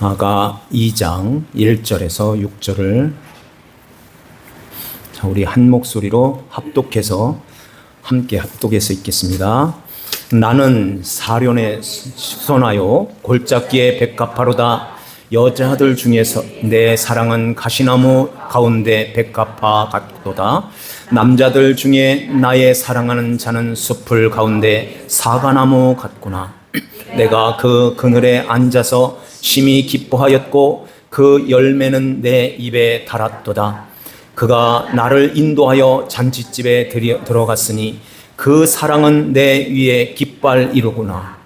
아가 2장 1절에서 6절을 자, 우리 한 목소리로 합독해서 함께 합독해서 읽겠습니다. 나는 사련에 선하여 골짜기에 백합화로다. 여자들 중에서 내 사랑은 가시나무 가운데 백합화 같도다. 남자들 중에 나의 사랑하는 자는 숲을 가운데 사과나무 같구나. 내가 그 그늘에 앉아서 심히 기뻐하였고 그 열매는 내 입에 달았도다. 그가 나를 인도하여 잔치집에 들어갔으니 그 사랑은 내 위에 깃발 이루구나.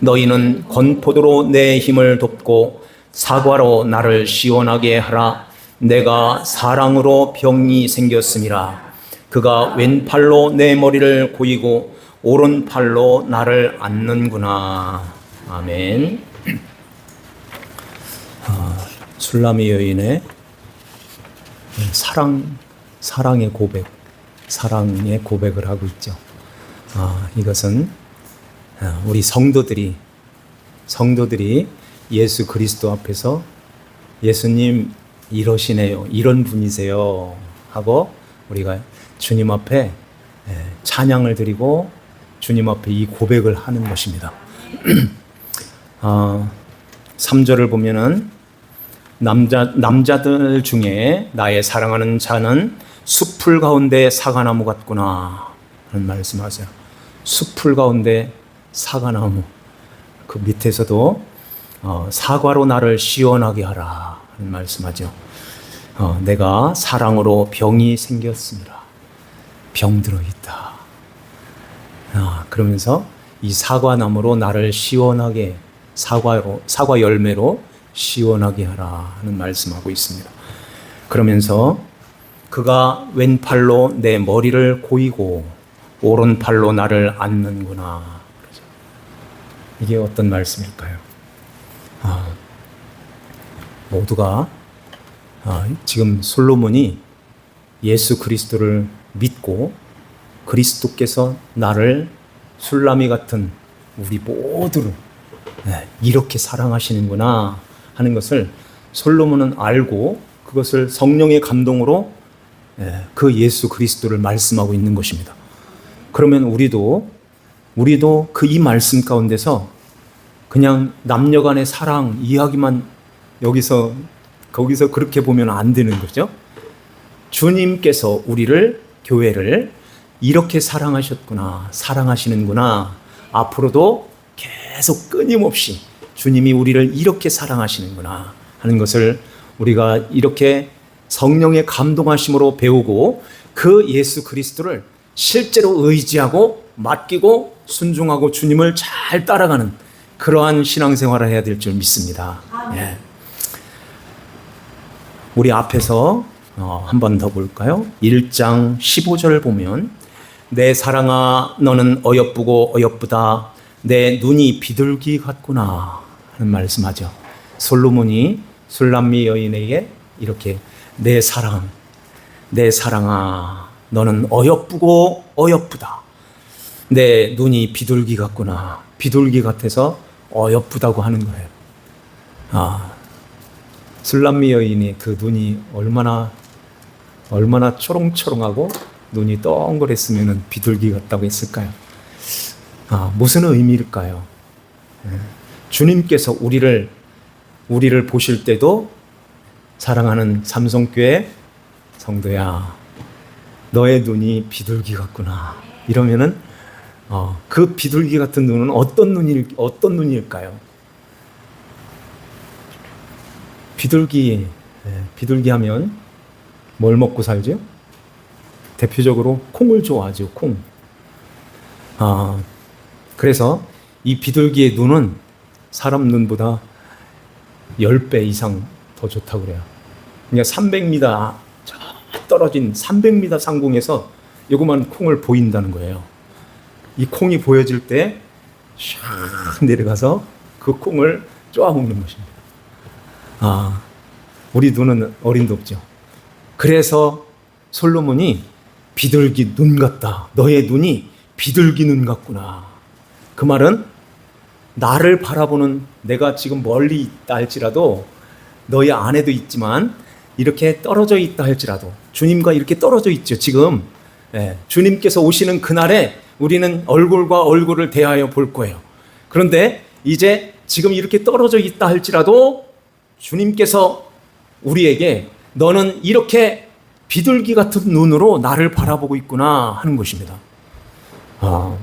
너희는 건포도로 내 힘을 돕고 사과로 나를 시원하게 하라. 내가 사랑으로 병이 생겼음이라. 그가 왼팔로 내 머리를 고이고 오른팔로 나를 안는구나. 아멘. 아, 술라미 여인의 사랑, 사랑의 고백, 사랑의 고백을 하고 있죠. 아, 이것은 아, 우리 성도들이, 성도들이 예수 그리스도 앞에서 예수님 이러시네요. 이런 분이세요. 하고 우리가 주님 앞에 예, 찬양을 드리고 주님 앞에 이 고백을 하는 것입니다. 아, 3절을 보면은 남자 남자들 중에 나의 사랑하는 자는 숲풀 가운데 사과나무 같구나 하는 말씀하세요. 숲풀 가운데 사과나무 그 밑에서도 어, 사과로 나를 시원하게 하라 하는 말씀하죠. 어, 내가 사랑으로 병이 생겼습니다. 병 들어 있다. 아, 그러면서 이 사과나무로 나를 시원하게 사과로 사과 열매로 시원하게 하라 하는 말씀하고 있습니다. 그러면서 그가 왼팔로 내 머리를 고이고 오른팔로 나를 안는구나. 이게 어떤 말씀일까요? 아, 모두가 아, 지금 솔로몬이 예수 그리스도를 믿고 그리스도께서 나를 술라미 같은 우리 모두를 네, 이렇게 사랑하시는구나 하는 것을 솔로몬은 알고 그것을 성령의 감동으로 네, 그 예수 그리스도를 말씀하고 있는 것입니다. 그러면 우리도 우리도 그 이 말씀 가운데서 그냥 남녀간의 사랑 이야기만 여기서 거기서 그렇게 보면 안 되는 거죠. 주님께서 우리를 교회를 이렇게 사랑하셨구나, 사랑하시는구나. 앞으로도 계속 끊임없이 주님이 우리를 이렇게 사랑하시는구나 하는 것을 우리가 이렇게 성령의 감동하심으로 배우고 그 예수 그리스도를 실제로 의지하고 맡기고 순종하고 주님을 잘 따라가는 그러한 신앙생활을 해야 될 줄 믿습니다. 예. 우리 앞에서 어, 한번 더 볼까요? 1장 15절 보면 내 사랑아 너는 어여쁘고 어여쁘다 내 눈이 비둘기 같구나 말씀하죠. 솔로몬이 술람미 여인에게 이렇게 내 사랑 내 사랑아 너는 어여쁘고 어여쁘다 내 눈이 비둘기 같구나 비둘기 같아서 어여쁘다고 하는 거예요. 아 술람미 여인이 그 눈이 얼마나 얼마나 초롱초롱하고 눈이 덩그랬으면 비둘기 같다고 했을까요? 아, 무슨 의미일까요? 예. 주님께서 우리를 우리를 보실 때도 사랑하는 삼성교회 성도야, 너의 눈이 비둘기 같구나. 이러면은 어, 그 비둘기 같은 눈은 어떤 눈일 어떤 눈일까요? 비둘기 예, 비둘기 하면 뭘 먹고 살죠? 대표적으로 콩을 좋아하죠. 콩. 아 그래서 이 비둘기의 눈은 사람 눈보다 10배 이상 더 좋다고 그래요. 그러니까 300m 떨어진 300m 상공에서 요거만 콩을 보인다는 거예요. 이 콩이 보여질 때 샥 내려가서 그 콩을 쪼아먹는 것입니다. 아, 우리 눈은 어림도 없죠. 그래서 솔로몬이 비둘기 눈 같다. 너의 눈이 비둘기 눈 같구나. 그 말은 나를 바라보는 내가 지금 멀리 있다 할지라도 너희 안에도 있지만 이렇게 떨어져 있다 할지라도 주님과 이렇게 떨어져 있죠. 지금 예, 주님께서 오시는 그날에 우리는 얼굴과 얼굴을 대하여 볼 거예요. 그런데 이제 지금 이렇게 떨어져 있다 할지라도 주님께서 우리에게 너는 이렇게 비둘기 같은 눈으로 나를 바라보고 있구나 하는 것입니다. 아,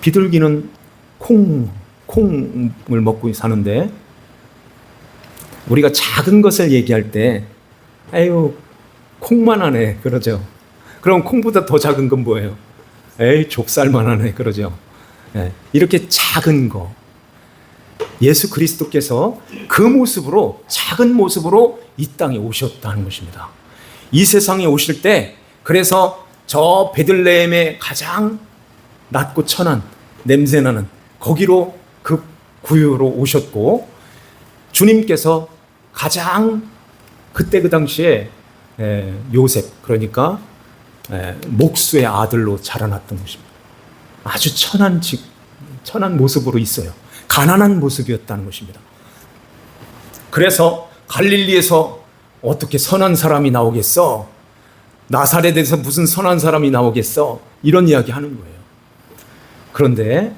비둘기는 콩, 콩을 먹고 사는데 우리가 작은 것을 얘기할 때 아유 콩만 하네 그러죠. 그럼 콩보다 더 작은 건 뭐예요? 에이 족살만 하네 그러죠. 예, 이렇게 작은 거 예수 그리스도께서 그 모습으로 작은 모습으로 이 땅에 오셨다는 것입니다. 이 세상에 오실 때 그래서 저 베들레헴의 가장 낮고 천한 냄새나는 거기로 그 구유로 오셨고 주님께서 가장 그때 그 당시에 에, 요셉 그러니까 에, 목수의 아들로 자라났던 것입니다. 아주 천한 직 천한 모습으로 있어요. 가난한 모습이었다는 것입니다. 그래서 갈릴리에서 어떻게 선한 사람이 나오겠어? 나사렛에서 무슨 선한 사람이 나오겠어? 이런 이야기 하는 거예요. 그런데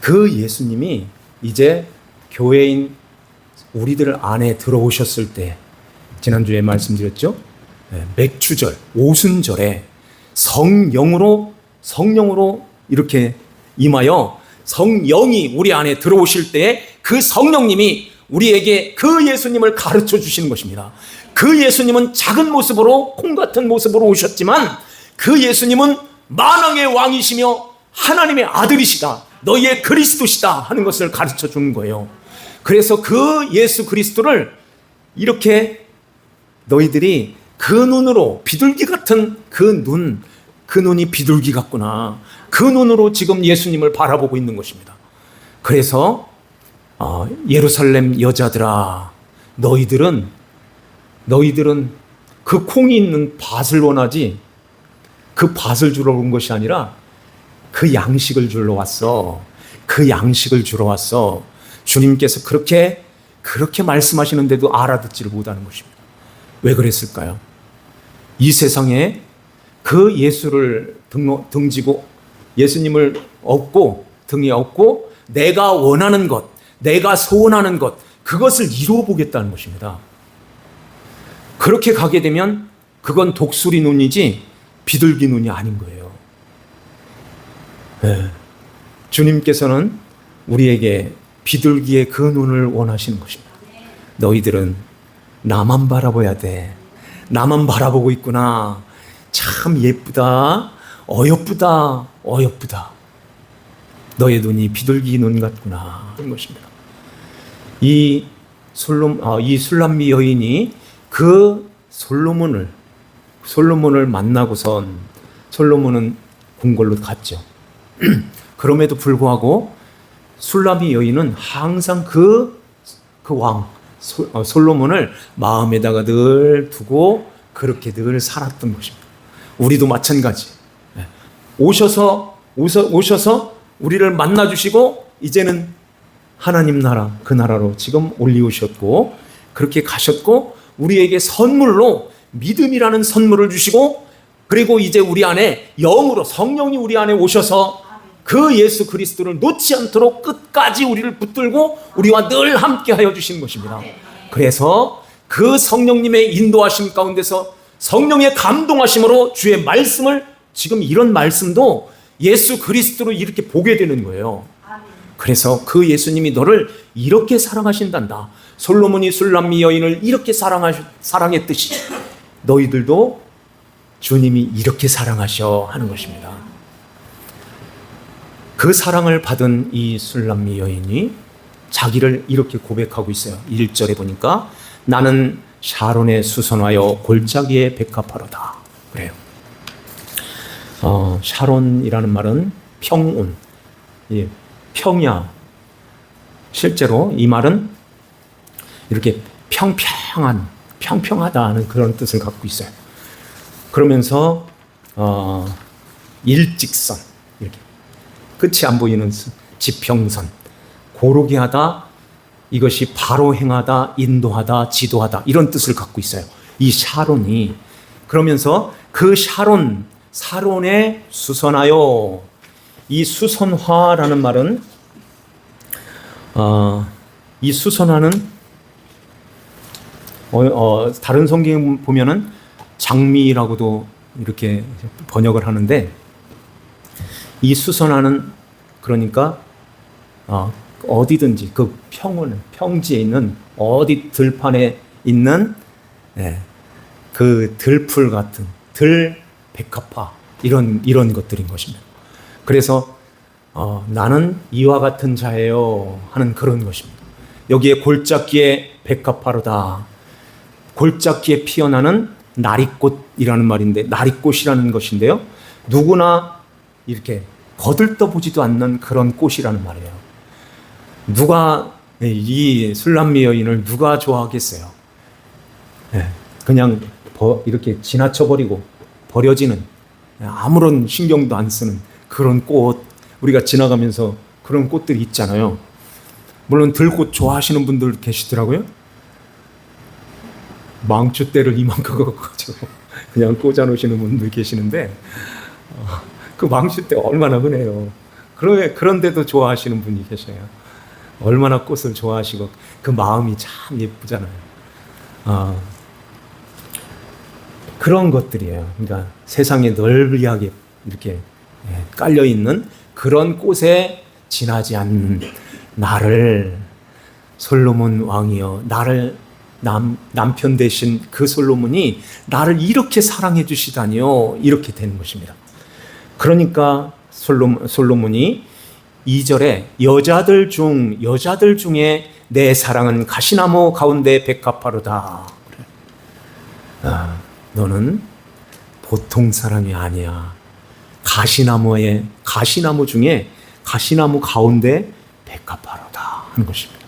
그 예수님이 이제 교회인 우리들 안에 들어오셨을 때 지난주에 말씀드렸죠. 네, 맥주절, 오순절에 성령으로 성령으로 이렇게 임하여 성령이 우리 안에 들어오실 때 그 성령님이 우리에게 그 예수님을 가르쳐 주시는 것입니다. 그 예수님은 작은 모습으로 콩 같은 모습으로 오셨지만 그 예수님은 만왕의 왕이시며 하나님의 아들이시다. 너희의 그리스도시다 하는 것을 가르쳐 주는 거예요. 그래서 그 예수 그리스도를 이렇게 너희들이 그 눈으로 비둘기 같은 그 눈, 그 눈이 비둘기 같구나. 그 눈으로 지금 예수님을 바라보고 있는 것입니다. 그래서 어, 예루살렘 여자들아, 너희들은 너희들은 그 콩이 있는 밭을 원하지 그 밭을 주러 온 것이 아니라 그 양식을 주러 왔어. 그 양식을 주러 왔어. 주님께서 그렇게 그렇게 말씀하시는데도 알아듣지를 못하는 것입니다. 왜 그랬을까요? 이 세상에 그 예수를 등, 등지고 예수님을 얻고 등에 업고 내가 원하는 것, 내가 소원하는 것, 그것을 이루어 보겠다는 것입니다. 그렇게 가게 되면 그건 독수리 눈이지 비둘기 눈이 아닌 거예요. 네. 주님께서는 우리에게 비둘기의 그 눈을 원하시는 것입니다. 너희들은 나만 바라봐야 돼. 나만 바라보고 있구나. 참 예쁘다. 어여쁘다. 어여쁘다. 너의 눈이 비둘기 눈 같구나. 하는 것입니다. 이 솔롬, 아, 이 술람미 여인이 그 솔로몬을, 솔로몬을 만나고선 솔로몬은 궁궐로 갔죠. 그럼에도 불구하고 술람미 여인은 항상 그, 그 왕, 어, 솔로몬을 마음에다가 늘 두고 그렇게 늘 살았던 것입니다. 우리도 마찬가지. 네. 오셔서, 오셔, 오셔서 우리를 만나주시고, 이제는 하나님 나라, 그 나라로 지금 올리우셨고, 그렇게 가셨고, 우리에게 선물로 믿음이라는 선물을 주시고, 그리고 이제 우리 안에 영으로 성령이 우리 안에 오셔서 그 예수 그리스도를 놓지 않도록 끝까지 우리를 붙들고 우리와 늘 함께 하여 주신 것입니다. 그래서 그 성령님의 인도하심 가운데서 성령의 감동하심으로 주의 말씀을 지금 이런 말씀도 예수 그리스도로 이렇게 보게 되는 거예요. 그래서 그 예수님이 너를 이렇게 사랑하신단다. 솔로몬이 술람미 여인을 이렇게 사랑하, 사랑했듯이 너희들도 주님이 이렇게 사랑하셔 하는 것입니다. 그 사랑을 받은 이 술람미 여인이 자기를 이렇게 고백하고 있어요. 1절에 보니까 나는 샤론에 수선하여 골짜기에 백합하로다. 그래요. 어, 샤론이라는 말은 평온, 예, 평야. 실제로 이 말은 이렇게 평평한, 평평하다는 그런 뜻을 갖고 있어요. 그러면서 어, 일직선 끝이 안 보이는 수- 지평선. 고르게 하다, 이것이 바로 행하다, 인도하다, 지도하다 이런 뜻을 갖고 있어요. 이 샤론이 그러면서 그 샤론 사론에 수선하여 이 수선화라는 말은 어, 이 수선화는 어, 어, 다른 성경 보면은 장미라고도 이렇게 번역을 하는데 이 수선화는 그러니까 어, 어디든지 그 평원 평지에 있는 어디 들판에 있는 예, 그 들풀 같은 들 백합화 이런 이런 것들인 것입니다. 그래서 어, 나는 이와 같은 자예요 하는 그런 것입니다. 여기에 골짜기에 백합화로다. 골짜기에 피어나는 나리꽃이라는 말인데 나리꽃이라는 것인데요. 누구나 이렇게 거들떠 보지도 않는 그런 꽃이라는 말이에요. 누가 이 술람미 여인을 누가 좋아하겠어요? 예, 그냥 버- 이렇게 지나쳐 버리고 버려지는 아무런 신경도 안 쓰는 그런 꽃 우리가 지나가면서 그런 꽃들이 있잖아요. 물론 들꽃 좋아하시는 분들 계시더라고요. 망추대를 이만큼 갖고 그냥 꽂아 놓으시는 분들 계시는데 어, 그 망추대 얼마나 흔해요. 그런 그런데도 좋아하시는 분이 계셔요. 얼마나 꽃을 좋아하시고 그 마음이 참 예쁘잖아요. 아, 그런 것들이에요. 그러니까 세상에 널리하게 이렇게 예, 깔려 있는 그런 꽃에 지나지 않는 나를 솔로몬 왕이여 나를 남, 남편 대신 그 솔로몬이 나를 이렇게 사랑해 주시다니요 이렇게 되는 것입니다. 그러니까 솔로, 솔로몬 이 2절에 여자들 중 여자들 중에 내 사랑은 가시나무 가운데 백합화로다. 아, 너는 보통 사람이 아니야. 가시나무에 가시나무 중에 가시나무 가운데 백합화로다 하는 것입니다.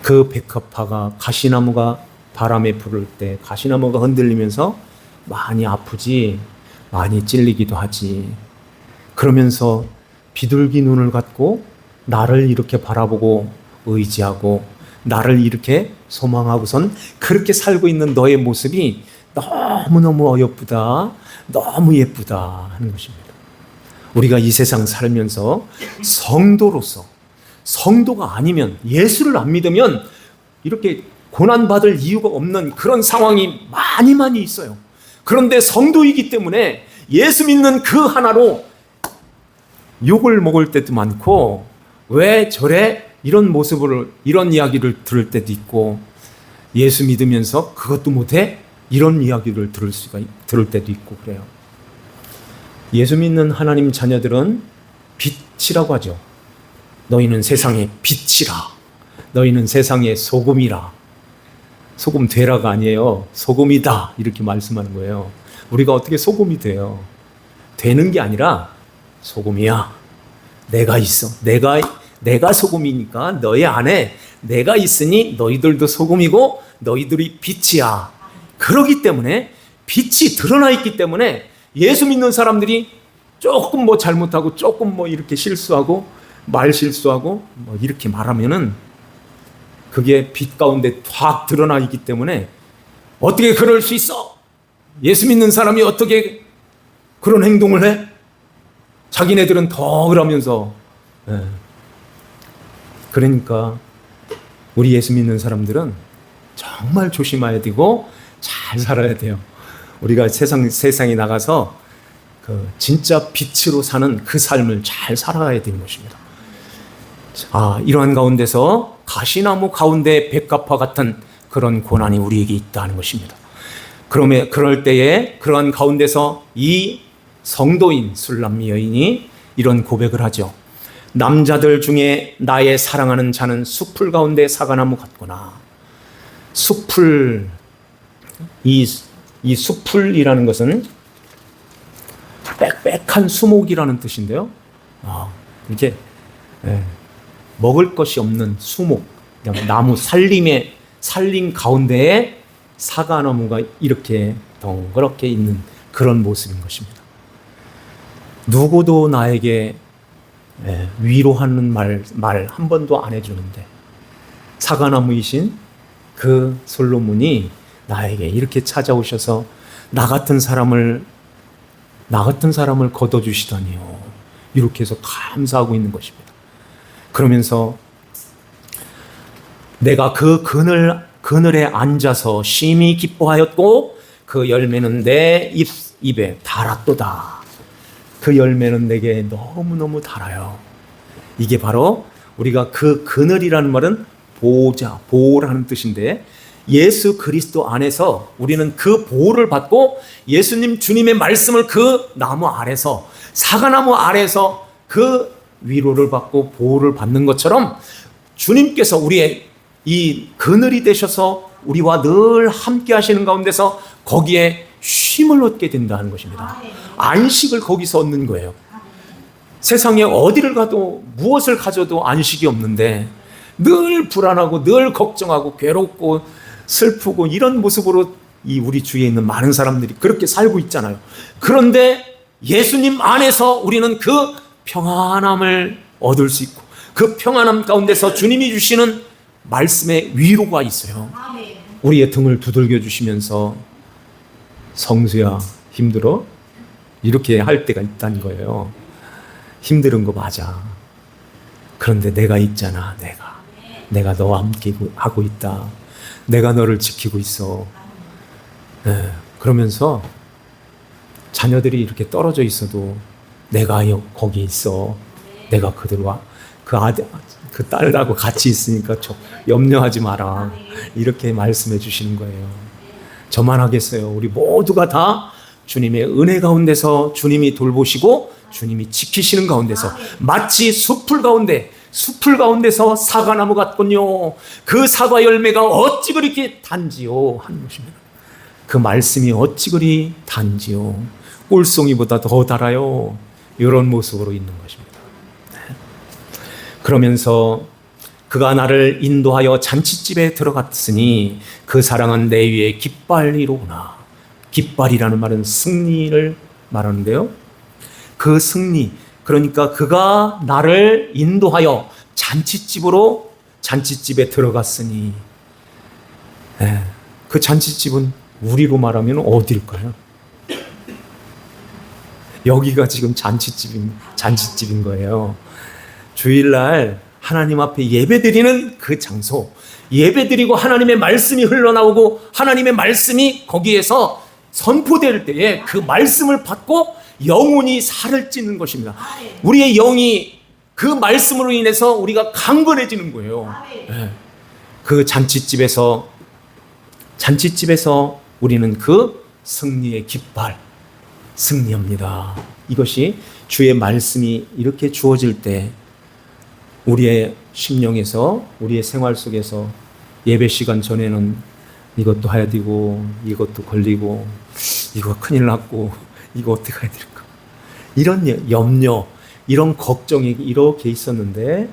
그 백합화가 가시나무가 바람에 부를 때 가시나무가 흔들리면서 많이 아프지 많이 찔리기도 하지 그러면서 비둘기 눈을 갖고 나를 이렇게 바라보고 의지하고 나를 이렇게 소망하고선 그렇게 살고 있는 너의 모습이 너무너무 어여쁘다 너무 예쁘다 하는 것입니다 우리가 이 세상 살면서 성도로서 성도가 아니면 예수를 안 믿으면 이렇게 고난받을 이유가 없는 그런 상황이 많이 많이 있어요. 그런데 성도이기 때문에 예수 믿는 그 하나로 욕을 먹을 때도 많고 왜 저래 이런 모습을 이런 이야기를 들을 때도 있고 예수 믿으면서 그것도 못해 이런 이야기를 들을 수가 있- 들을 때도 있고 그래요. 예수 믿는 하나님 자녀들은 빛이라고 하죠. 너희는 세상의 빛이라. 너희는 세상의 소금이라. 소금 되라가 아니에요. 소금이다. 이렇게 말씀하는 거예요. 우리가 어떻게 소금이 돼요? 되는 게 아니라 소금이야. 내가 있어. 내가 내가 소금이니까 너희 안에 내가 있으니 너희들도 소금이고 너희들이 빛이야. 그러기 때문에 빛이 드러나 있기 때문에 예수 믿는 사람들이 조금 뭐 잘못하고 조금 뭐 이렇게 실수하고 말 실수하고 뭐 이렇게 말하면은 그게 빛 가운데 확 드러나 있기 때문에 어떻게 그럴 수 있어? 예수 믿는 사람이 어떻게 그런 행동을 해? 자기네들은 더 그러면서 예. 그러니까 우리 예수 믿는 사람들은 정말 조심해야 되고 잘 살아야 돼요. 우리가 세상 세상에 나가서 그 진짜 빛으로 사는 그 삶을 잘 살아가야 되는 것입니다. 아, 이러한 가운데서 가시나무 가운데 백합화 같은 그런 고난이 우리에게 있다는 것입니다. 그러면 그럴 때에 그러한 가운데서 이 성도인 술람미 여인이 이런 고백을 하죠. 남자들 중에 나의 사랑하는 자는 숲풀 가운데 사과나무 같구나. 숲풀 이, 이 숲풀이라는 것은 빽빽한 수목이라는 뜻인데요. 아, 이렇게 예, 먹을 것이 없는 수목, 나무 살림의 살림 가운데에 사과나무가 이렇게 덩그렇게 있는 그런 모습인 것입니다. 누구도 나에게 예, 위로하는 말 말 한 번도 안 해주는데 사과나무이신 그 솔로몬이 나에게 이렇게 찾아오셔서 나 같은 사람을 나 같은 사람을 걷어주시다니요. 이렇게 해서 감사하고 있는 것입니다. 그러면서 내가 그 그늘 그늘에 앉아서 심히 기뻐하였고 그 열매는 내 입, 입에 달았도다. 그 열매는 내게 너무너무 달아요. 이게 바로 우리가 그 그늘이라는 말은 보호자, 보호라는 뜻인데 예수 그리스도 안에서 우리는 그 보호를 받고 예수님 주님의 말씀을 그 나무 아래서 사과나무 아래서 그 위로를 받고 보호를 받는 것처럼 주님께서 우리의 이 그늘이 되셔서 우리와 늘 함께 하시는 가운데서 거기에 쉼을 얻게 된다는 것입니다. 안식을 거기서 얻는 거예요. 세상에 어디를 가도 무엇을 가져도 안식이 없는데 늘 불안하고 늘 걱정하고 괴롭고 슬프고 이런 모습으로 이 우리 주위에 있는 많은 사람들이 그렇게 살고 있잖아요. 그런데 예수님 안에서 우리는 그 평안함을 얻을 수 있고 그 평안함 가운데서 주님이 주시는 말씀의 위로가 있어요. 우리의 등을 두들겨 주시면서 성수야 힘들어? 이렇게 할 때가 있다는 거예요. 힘든 거 맞아. 그런데 내가 있잖아, 내가. 내가 너와 함께 하고 있다. 내가 너를 지키고 있어. 네, 그러면서 자녀들이 이렇게 떨어져 있어도 내가 여- 거기 있어. 내가 그들과 그 아들, 그 딸하고 같이 있으니까 저 염려하지 마라. 이렇게 말씀해 주시는 거예요. 저만 하겠어요. 우리 모두가 다 주님의 은혜 가운데서 주님이 돌보시고 주님이 지키시는 가운데서 마치 숲풀 가운데 숲풀 가운데서 사과나무 같군요. 그 사과 열매가 어찌 그렇게 단지요 하는 것입니다. 그 말씀이 어찌 그리 단지요. 꿀송이보다 더 달아요. 이런 모습으로 있는 것입니다. 네. 그러면서 그가 나를 인도하여 잔치집에 들어갔으니 그 사랑은 내 위에 깃발이로구나. 깃발이라는 말은 승리를 말하는데요. 그 승리, 그러니까 그가 나를 인도하여 잔치집으로 잔치집에 들어갔으니, 예, 그 잔치집은 우리로 말하면 어딜까요? 여기가 지금 잔치집인 잔치집인 거예요. 주일날 하나님 앞에 예배 드리는 그 장소, 예배 드리고 하나님의 말씀이 흘러나오고 하나님의 말씀이 거기에서 선포될 때에 그 말씀을 받고 영혼이 살을 찌는 것입니다. 우리의 영이 그 말씀으로 인해서 우리가 강건해지는 거예요. 예. 그 잔치집에서 잔치집에서 우리는 그 승리의 깃발 승리합니다. 이것이 주의 말씀이 이렇게 주어질 때 우리의 심령에서 우리의 생활 속에서 예배 시간 전에는 이것도 해야 되고 이것도 걸리고 이거 큰일 났고 이거 어떻게 해야 될까 이런 염려 이런 걱정이 이렇게 있었는데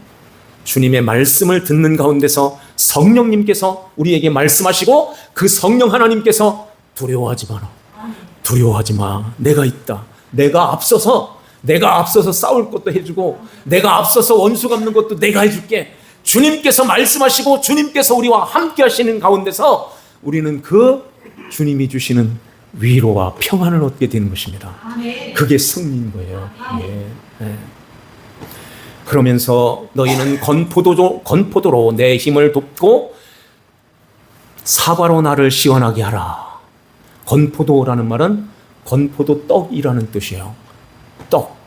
주님의 말씀을 듣는 가운데서 성령님께서 우리에게 말씀하시고 그 성령 하나님께서 두려워하지 마라 두려워하지 마 내가 있다 내가 앞서서 내가 앞서서 싸울 것도 해주고 내가 앞서서 원수 갚는 것도 내가 해줄게 주님께서 말씀하시고 주님께서 우리와 함께 하시는 가운데서 우리는 그 주님이 주시는 위로와 평안을 얻게 되는 것입니다. 그게 승리인 거예요. 예. 예. 그러면서 너희는 건포도, 건포도로 내 힘을 돕고 사과로 나를 시원하게 하라. 건포도라는 말은 건포도 떡이라는 뜻이에요. 떡,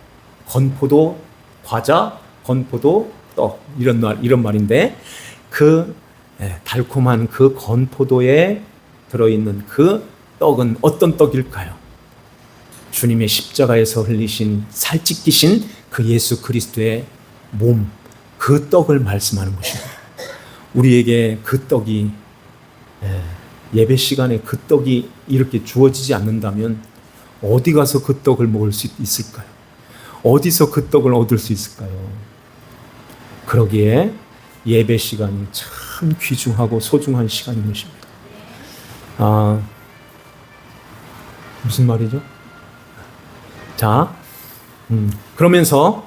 건포도 과자, 건포도 떡 이런 말 이런 말인데 그 예, 달콤한 그 건포도에 들어있는 그 떡은 어떤 떡일까요? 주님의 십자가에서 흘리신 살찌기신 그 예수 그리스도의 몸, 그 떡을 말씀하는 것입니다. 우리에게 그 떡이 예, 예배 시간에 그 떡이 이렇게 주어지지 않는다면 어디 가서 그 떡을 먹을 수 있을까요? 어디서 그 떡을 얻을 수 있을까요? 그러기에 예배 시간이 참 귀중하고 소중한 시간인 것입니다. 아, 무슨 말이죠? 자, 음, 그러면서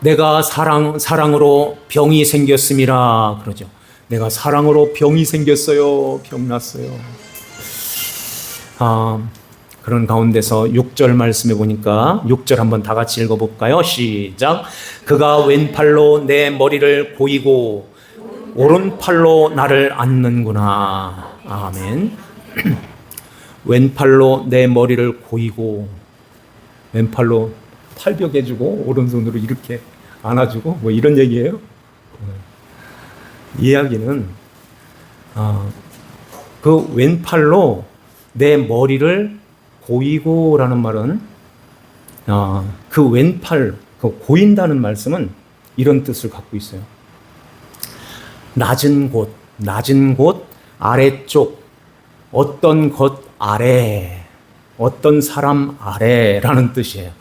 내가 사랑 사랑으로 병이 생겼음이라 그러죠. 내가 사랑으로 병이 생겼어요. 병 났어요. 아, 그런 가운데서 6절 말씀해 보니까 6절 한번 다 같이 읽어 볼까요? 시작. 그가 왼팔로 내 머리를 고이고 오른팔로 나를 안는구나. 아멘. 왼팔로 내 머리를 고이고 왼팔로 팔벽 해주고 오른손으로 이렇게 안아주고 뭐 이런 얘기예요. 이야기는 아, 그 왼팔로 내 머리를 고이고라는 말은 아, 그 왼팔 그 고인다는 말씀은 이런 뜻을 갖고 있어요. 낮은 곳, 낮은 곳 아래쪽 어떤 것 아래 어떤 사람 아래라는 뜻이에요.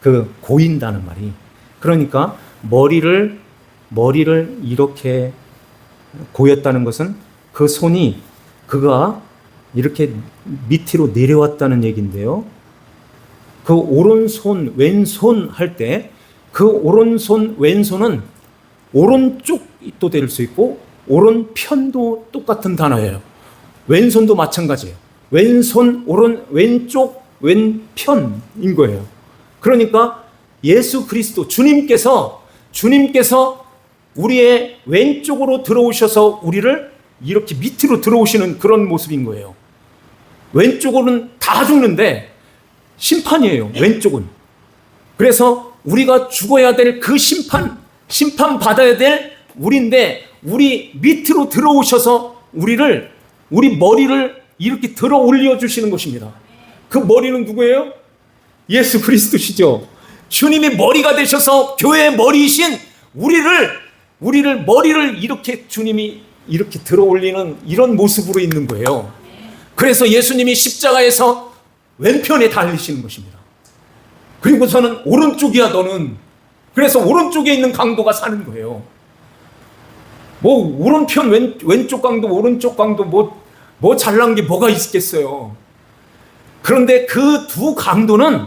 그 고인다는 말이. 그러니까 머리를 머리를 이렇게 고였다는 것은 그 손이 그가 이렇게 밑으로 내려왔다는 얘기인데요. 그 오른손, 왼손 할 때 그 오른손, 왼손은 오른쪽도 될 수 있고 오른편도 똑같은 단어예요. 왼손도 마찬가지예요. 왼손, 오른, 왼쪽, 왼편인 거예요. 그러니까 예수 그리스도 주님께서 주님께서 우리의 왼쪽으로 들어오셔서 우리를 이렇게 밑으로 들어오시는 그런 모습인 거예요. 왼쪽으로는 다 죽는데 심판이에요. 왼쪽은. 그래서 우리가 죽어야 될 그 심판, 심판 받아야 될 우리인데 우리 밑으로 들어오셔서 우리를 우리 머리를 이렇게 들어 올려 주시는 것입니다. 그 머리는 누구예요? 예수 그리스도시죠. 주님이 머리가 되셔서 교회의 머리이신 우리를 우리를 머리를 이렇게 주님이 이렇게 들어 올리는 이런 모습으로 있는 거예요. 그래서 예수님이 십자가에서 왼편에 달리시는 것입니다. 그리고서는 오른쪽이야 너는. 그래서 오른쪽에 있는 강도가 사는 거예요. 뭐 오른편 왼, 왼쪽 강도 오른쪽 강도 뭐, 뭐 잘난 게 뭐가 있겠어요. 그런데 그 두 강도는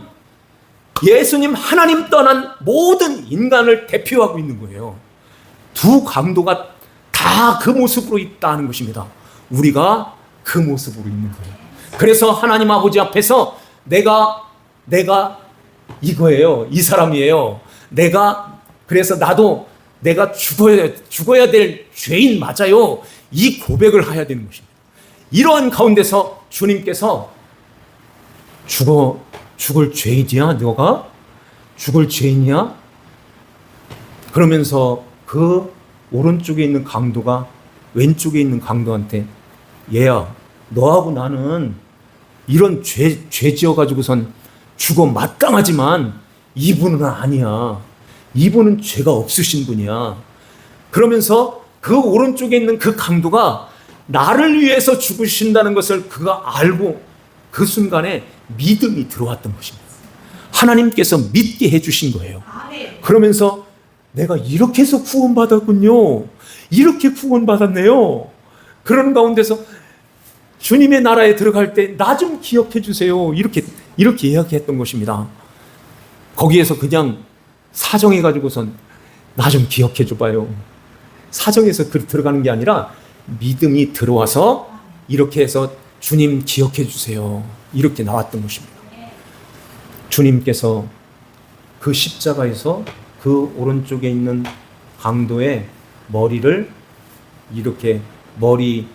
예수님 하나님 떠난 모든 인간을 대표하고 있는 거예요. 두 강도가 다 그 모습으로 있다는 것입니다. 우리가 그 모습으로 있는 거예요. 그래서 하나님 아버지 앞에서 내가 내가 이거예요. 이 사람이에요. 내가 그래서 나도 내가 죽어야 죽어야 될 죄인 맞아요. 이 고백을 해야 되는 것입니다. 이러한 가운데서 주님께서 죽어 죽을 죄인이야 너가 죽을 죄인이야 그러면서 그 오른쪽에 있는 강도가 왼쪽에 있는 강도한테 얘야 너하고 나는 이런 죄, 죄 지어가지고선 죽어 마땅하지만 이분은 아니야. 이분은 죄가 없으신 분이야. 그러면서 그 오른쪽에 있는 그 강도가 나를 위해서 죽으신다는 것을 그가 알고 그 순간에 믿음이 들어왔던 것입니다. 하나님께서 믿게 해주신 거예요. 그러면서 내가 이렇게 해서 구원받았군요. 이렇게 구원받았네요. 그런 가운데서 주님의 나라에 들어갈 때 나 좀 기억해 주세요. 이렇게 이렇게 이야기했던 것입니다. 거기에서 그냥 사정해 가지고선 나 좀 기억해 줘 봐요. 사정해서 그 들어가는 게 아니라 믿음이 들어와서 이렇게 해서 주님 기억해 주세요. 이렇게 나왔던 것입니다. 주님께서 그 십자가에서 그 오른쪽에 있는 강도의 머리를 이렇게 머리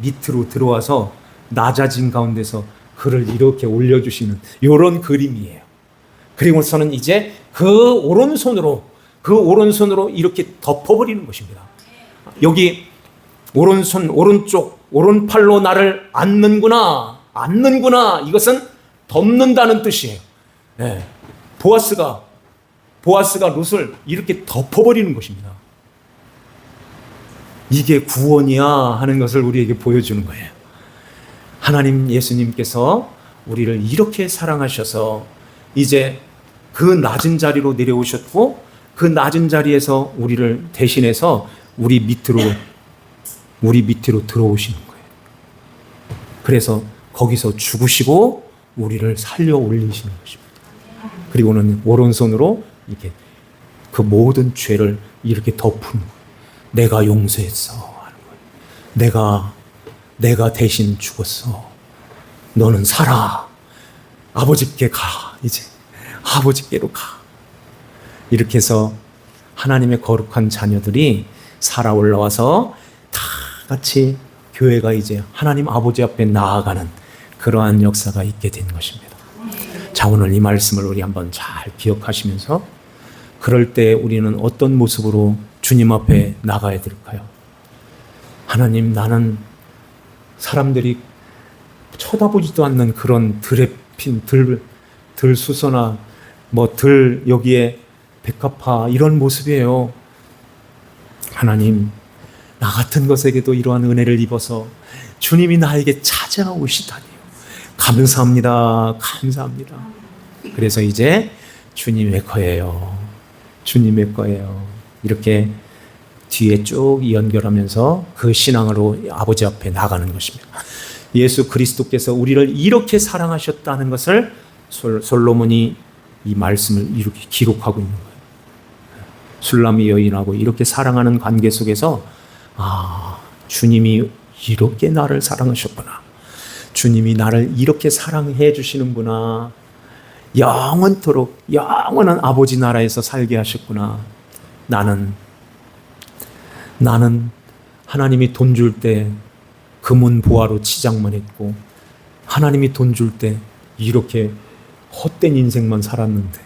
밑으로 들어와서 낮아진 가운데서 그를 이렇게 올려주시는 이런 그림이에요. 그리고서는 이제 그 오른손으로 그 오른손으로 이렇게 덮어버리는 것입니다. 여기 오른손 오른쪽 오른팔로 나를 안는구나 안는구나 이것은 덮는다는 뜻이에요. 네. 보아스가 보아스가 룻을 이렇게 덮어버리는 것입니다. 이게 구원이야 하는 것을 우리에게 보여주는 거예요. 하나님 예수님께서 우리를 이렇게 사랑하셔서 이제 그 낮은 자리로 내려오셨고 그 낮은 자리에서 우리를 대신해서 우리 밑으로 우리 밑으로 들어오시는 거예요. 그래서 거기서 죽으시고 우리를 살려 올리시는 것입니다. 그리고는 오른손으로 이렇게 그 모든 죄를 이렇게 덮은. 내가 용서했어 하는 거예요. 내가 내가 대신 죽었어. 너는 살아. 아버지께 가 이제 아버지께로 가. 이렇게 해서 하나님의 거룩한 자녀들이 살아 올라와서 다 같이 교회가 이제 하나님 아버지 앞에 나아가는 그러한 역사가 있게 된 것입니다. 자, 오늘 이 말씀을 우리 한번 잘 기억하시면서 그럴 때 우리는 어떤 모습으로 주님 앞에 나가야 될까요? 하나님, 나는 사람들이 쳐다보지도 않는 그런 들에 핀 들, 들수서나 뭐 들 여기에 백합화 이런 모습이에요. 하나님, 나 같은 것에게도 이러한 은혜를 입어서 주님이 나에게 찾아오시다니요. 감사합니다. 감사합니다. 그래서 이제 주님의 거예요. 주님의 거예요. 이렇게 뒤에 쭉 연결하면서 그 신앙으로 아버지 앞에 나가는 것입니다. 예수 그리스도께서 우리를 이렇게 사랑하셨다는 것을 솔- 솔로몬이 이 말씀을 이렇게 기록하고 있는 거예요. 술람이 여인하고 이렇게 사랑하는 관계 속에서 아, 주님이 이렇게 나를 사랑하셨구나. 주님이 나를 이렇게 사랑해 주시는구나. 영원토록 영원한 아버지 나라에서 살게 하셨구나. 나는 나는 하나님이 돈 줄 때 금은 보화로 치장만 했고 하나님이 돈 줄 때 이렇게 헛된 인생만 살았는데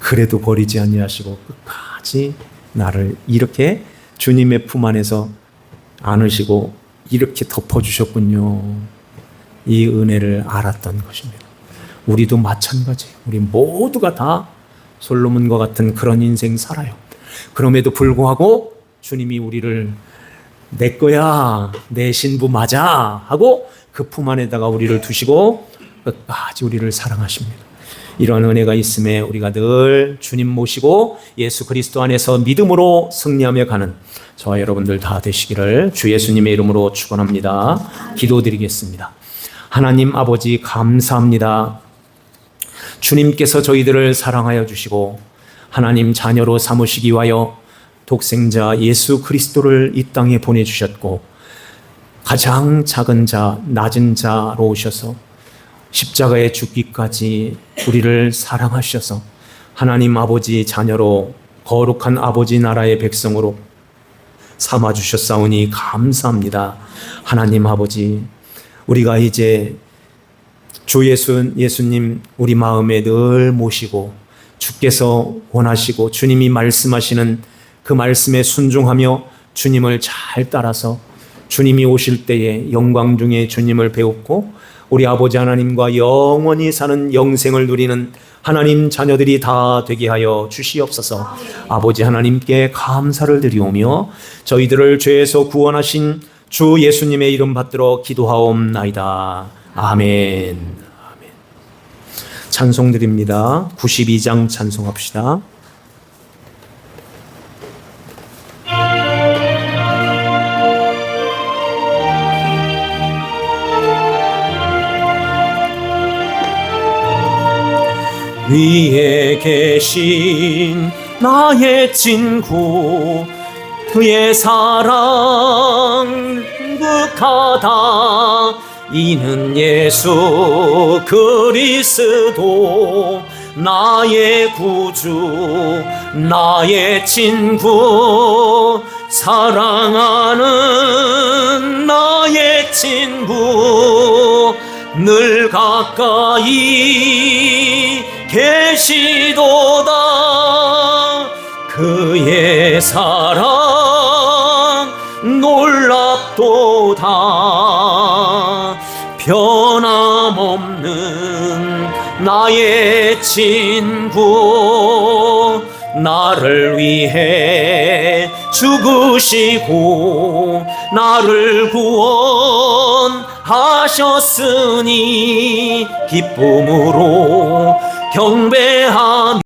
그래도 버리지 아니하시고 끝까지 나를 이렇게 주님의 품 안에서 안으시고 이렇게 덮어주셨군요. 이 은혜를 알았던 것입니다. 우리도 마찬가지. 우리 모두가 다 솔로몬과 같은 그런 인생 살아요. 그럼에도 불구하고 주님이 우리를 내 거야, 내 신부 맞아 하고 그 품 안에다가 우리를 두시고 끝까지 우리를 사랑하십니다. 이런 은혜가 있음에 우리가 늘 주님 모시고 예수 그리스도 안에서 믿음으로 승리하며 가는 저와 여러분들 다 되시기를 주 예수님의 이름으로 축원합니다. 기도드리겠습니다. 하나님 아버지 감사합니다. 주님께서 저희들을 사랑하여 주시고 하나님 자녀로 삼으시기 위하여 독생자 예수 그리스도를 이 땅에 보내주셨고 가장 작은 자, 낮은 자로 오셔서 십자가에 죽기까지 우리를 사랑하셔서 하나님 아버지 자녀로 거룩한 아버지 나라의 백성으로 삼아 주셨사오니 감사합니다. 하나님 아버지 우리가 이제 주 예수 예수님 우리 마음에 늘 모시고 주께서 원하시고 주님이 말씀하시는 그 말씀에 순종하며 주님을 잘 따라서 주님이 오실 때에 영광 중에 주님을 배웠고 우리 아버지 하나님과 영원히 사는 영생을 누리는 하나님 자녀들이 다 되게 하여 주시옵소서. 아버지 하나님께 감사를 드리오며 저희들을 죄에서 구원하신 주 예수님의 이름 받들어 기도하옵나이다. 아멘. 아멘. 찬송 드립니다. 92장 찬송합시다. 위에 계신 나의 친구 그의 사랑 극하다 이는 예수 그리스도 나의 구주 나의 친구 사랑하는 나의 친구. 늘 가까이 계시도다. 그의 사랑 나의 친구 나를 위해 죽으시고 나를 구원하셨으니 기쁨으로 경배하며